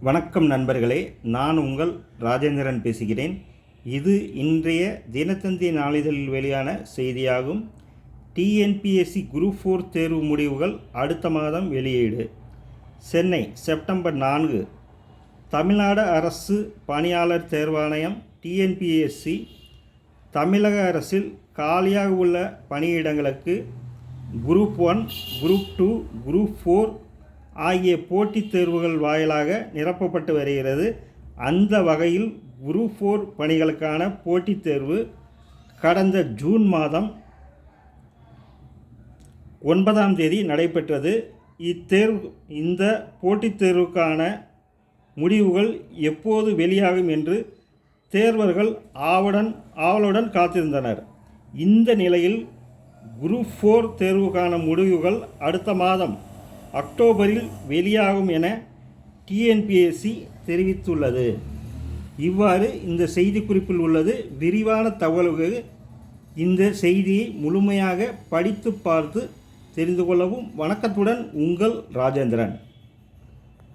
வணக்கம் நண்பர்களே நான் உங்கள் ராஜேந்திரன் பேசுகிறேன். இது இன்றைய தினத்தந்தி நாளிதழில் வெளியான செய்தியாகும். டிஎன்பிஎஸ்சி குரூப் ஃபோர் தேர்வு முடிவுகள் அடுத்த மாதம் வெளியீடு. சென்னை செப்டம்பர் நான்கு. தமிழ்நாடு அரசு பணியாளர் தேர்வாணையம் டிஎன்பிஎஸ்சி. தமிழக அரசில் காலியாக உள்ள பணியிடங்களுக்கு group one group two group four ஆகிய போட்டித் தேர்வுகள் வாயிலாக நிரப்பப்பட்டு வருகிறது. அந்த வகையில் குரூப் ஃபோர் பணிகளுக்கான போட்டித் தேர்வு கடந்த ஜூன் மாதம் ஒன்பதாம் தேதி நடைபெற்றது. இத்தேர்வு இந்த போட்டித் தேர்வுக்கான முடிவுகள் எப்போது வெளியாகும் என்று தேர்வர்கள் ஆவடன் ஆவலுடன் காத்திருந்தனர். இந்த நிலையில் குரூப் ஃபோர் தேர்வுக்கான முடிவுகள் அடுத்த மாதம் அக்டோபரில் வெளியாகும் என டிஎன்பிஎஸ்சி தெரிவித்துள்ளது. இவ்வாறு இந்த செய்திக்குறிப்பில் உள்ளது. விரிவான தகவல்கள் இந்த செய்தியை முழுமையாக படித்து பார்த்து தெரிந்து கொள்ளவும் வணக்கத்துடன் உங்கள் ராஜேந்திரன்.